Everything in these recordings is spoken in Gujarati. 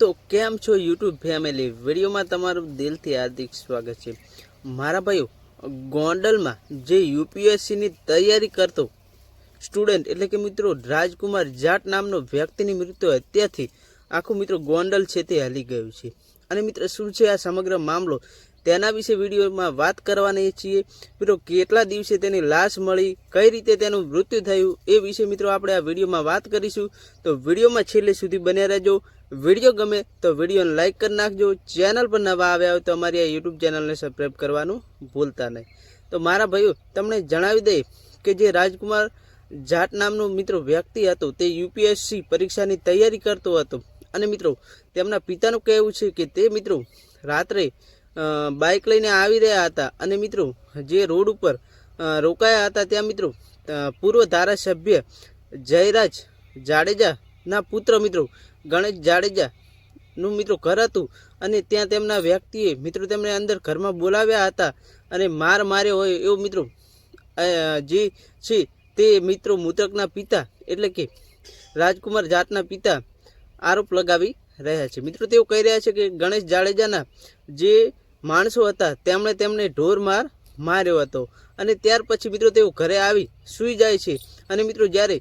તો કેમ છો યુટ્યુબ ફેમિલી? વિડીયોમાં તમારું દિલથી હાર્દિક સ્વાગત છે. મારા ભાઈઓ, ગોંડલમાં જે યુપીએસસીની તૈયારી કરતો સ્ટુડન્ટ, એટલે કે મિત્રો રાજકુમાર જાટ નામનો વ્યક્તિની મૃત્યુ હત્યાથી આખું મિત્રો ગોંડલ છે તે હલી ગયું છે. અને મિત્ર, શું છે આ સમગ્ર મામલો? તેના વિશે વિડીયોમાં વાત કરવાની છીએ. મિત્રો, કેટલા દિવસે તેની લાશ મળી, કઈ રીતે તેનું મૃત્યુ થયું એ વિશે મિત્રો આપણે આ વિડીયોમાં વાત કરીશું. તો વિડીયોમાં છેલ્લે સુધી બન્યા રહેજો. વીડિયો ગમે તો વિડીયોને લાઇક કરી નાખજો. ચેનલ પર નવા આવ્યા હોય તો અમારી આ યુટ્યુબ ચેનલને સબસ્ક્રાઈબ કરવાનું ભૂલતા નહીં. તો મારા ભાઈઓ, તમને જણાવી દઈએ કે જે રાજકુમાર જાટ નામનો મિત્રો વ્યક્તિ હતો, તે યુપીએસસી પરીક્ષાની તૈયારી કરતો હતો. અને મિત્રો, તેમના પિતાનું કહેવું છે કે તે મિત્રો રાત્રે બાઇક લઈને આવી રહ્યા હતા. અને મિત્રો, જે રોડ ઉપર રોકાયા હતા ત્યાં મિત્રો પૂર્વ ધારાસભ્ય જયરાજ જાડેજાના પુત્ર મિત્રો, ગણેશ જાડેજા નું મિત્રો ઘર હતું. અને ત્યાં તેમના વ્યક્તિએ મિત્રો તેમને અંદર ઘરમાં બોલાવ્યા હતા અને માર માર્યો હોય એવું મિત્રો જે છે તે મિત્રો મૃતકના પિતા એટલે કે રાજકુમાર જાતના પિતા આરોપ લગાવી રહ્યા છે. મિત્રો, તેઓ કહી રહ્યા છે કે ગણેશ જાડેજાના જે માણસો હતા, તેમણે તેમને ઢોર માર માર્યો હતો. અને ત્યાર પછી મિત્રો તેઓ ઘરે આવી સૂઈ જાય છે. અને મિત્રો જ્યારે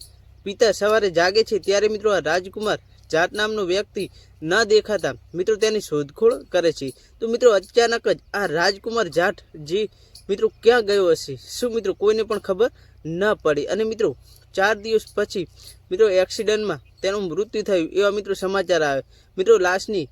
પિતા સવારે જાગે છે, ત્યારે મિત્રો આ રાજકુમાર જાટ નામનો વ્યક્તિ ન દેખાતા મિત્રો તેની શોધખોળ કરે છે. તો મિત્રો અચાનક જ આ રાજકુમાર જાટ જે મિત્રો ક્યાં ગયો હશે? શું મિત્રો કોઈને પણ ખબર ન પડી? અને મિત્રો ચાર દિવસ પછી મિત્રો એક્સિડન્ટમાં તેનું મૃત્યુ થયું એવા મિત્રો સમાચાર આવે. મિત્રો લાશની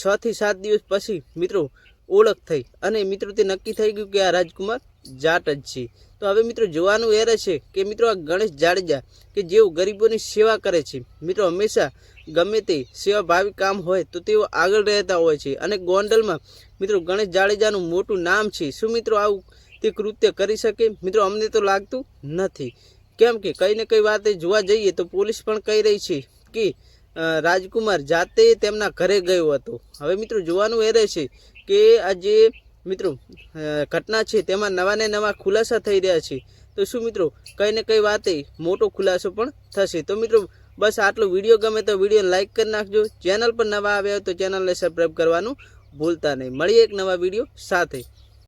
છથી સાત દિવસ પછી મિત્રો ઓળખ થઈ. અને મિત્રો, તે નક્કી થઈ ગયું કે આ રાજકુમાર જાટ જ છે. તો હવે મિત્રો, જોવાનું એ રહેશે કે મિત્રો, આ ગણેશ જાડેજા કે જેઓ ગરીબોની સેવા કરે છે. મિત્રો, હંમેશા ગમે તે સેવાભાવી કામ હોય તો તેઓ આગળ રહેતા હોય છે. અને ગોંડલમાં મિત્રો, ગણેશ જાડેજાનું મોટું નામ છે. શું મિત્રો આવું તે કૃત્ય કરી શકે? મિત્રો, અમને તો લાગતું નથી. કેમ કે કંઈ ને કંઈ વાતે જોવા જઈએ તો પોલીસ પણ કહી રહી છે કે રાજકુમાર જાતે તેમના ઘરે ગયો હતો. હવે મિત્રો, જોવાનું એ રહેશે કે આ જે મિત્રો ઘટના છે તેમાં નવા ને નવા ખુલાસા થઈ રહ્યા છે. તો શું મિત્રો, કંઈ ને કંઈ વાતે મોટો ખુલાસો પણ થશે. તો મિત્રો, બસ આટલો વીડિયો ગમે તો વીડિયો લાઇક કરી નાખજો. ચેનલ પર નવા આવ્યા હોય તો ચેનલને સબસ્ક્રાઈબ કરવાનું ભૂલતા નહીં. મળીએ એક નવા વીડિયો સાથે.